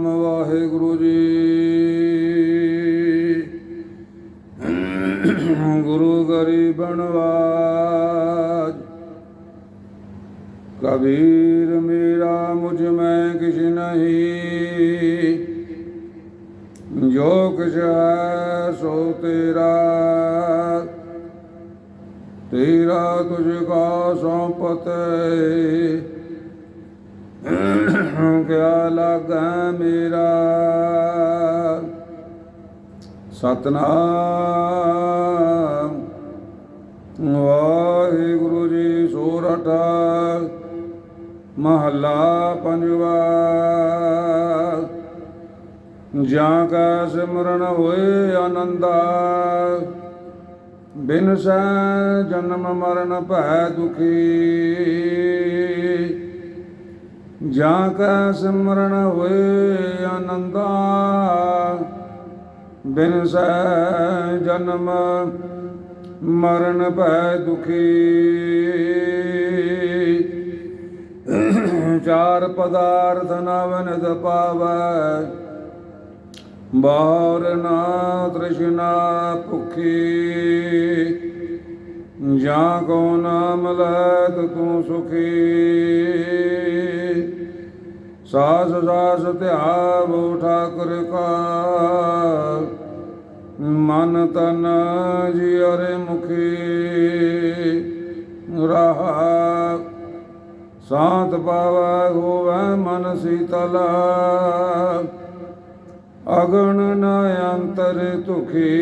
ਸਤਨਾਮ ਵਾਹਿਗੁਰੂ ਜੀ। ਗੁਰੂ ਗਰੀਬਨ ਵਾਜ ਕਬੀਰ ਮੇਰਾ ਮੁਝ ਮੈਂ ਕਿਛ ਨਹੀਂ। ਜੋ ਕਿਛ ਹੈ ਸੋ ਤੇਰਾ। ਤੇਰਾ ਤੁਝ ਕਾ ਸੌਂਪਤ। ਕਿਆ ਲਾਗਾ ਮੇਰਾ? ਸਤਨਾਮ। ਵਾਹਿਗੁਰੂ ਜੀ ਸੋਰਠ ਮਹੱਲਾ ਪੰਜਵਾ। ਜਾਂ ਕਾ ਸਿਮਰਨ ਹੋਏ ਆਨੰਦਾ। ਬਿਨ ਸੈ ਜਨਮ ਮਰਨ ਭੈ ਦੁਖੀ। ਜਾਂ ਕਾ ਸਿਮਰਨ ਹੋਏ ਆਨੰਦਾ, ਬਿਨ ਸੈ ਜਨਮ ਮਰਨ ਭੈ ਦੁਖੀ। ਚਾਰ ਪਦਾਰਥ ਨਵਨਿਤ ਪਾਵੈ, ਬਾਹਰ ਨਾ ਤ੍ਰਿਸ਼ਨਾ ਭੁਖੀ। ਜਾਂ ਕੋ ਨਾਮ ਲੈਤ ਤੂੰ ਸੁਖੀ। ਸਾਸ ਸਾਸ ਧਿਆਵੋ ਠਾਕੁਰ ਕਾ। ਮਨ ਤਨ ਜੀ ਜਿਅਰੇ ਮੁਖੀ ਰਹਾ। ਸਾਤ ਪਾਵੈ ਹੋਵੈ ਮਨ ਸ਼ੀਤਲ। ਅਗਣ ਨ ਅੰਤਰ ਤੁਖੀ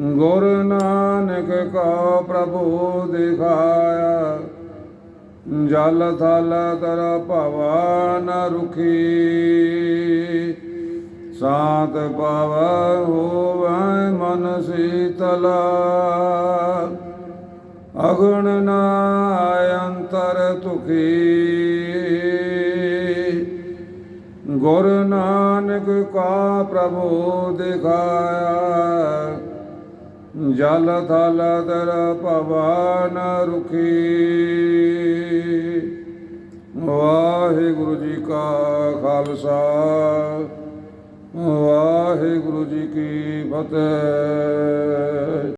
ਗੁਰ ਨਾਨਕ ਕਾ ਪ੍ਰਭੂ ਦਿਖਾਇਆ। ਜਲ ਥਲ ਤਰ ਭਵਾ ਨ ਰੁਖੀ। ਸਾਤ ਪਾਵੈ ਹੋਵੈ ਮਨ ਸੀਤਲਾ। ਅਗਣ ਨ ਅੰਤਰ ਤੁਖੀ। ਗੁਰ ਨਾਨਕ ਕਾ ਪ੍ਰਭੂ ਦਿਖਾਇਆ। ਜਲ ਥਲ ਤਰ ਭਵਨ ਰੁਖੀ। ਵਾਹਿਗੁਰੂ ਜੀ ਕਾ ਖਾਲਸਾ ਵਾਹਿਗੁਰੂ ਜੀ ਕੀ ਫਤਿਹ।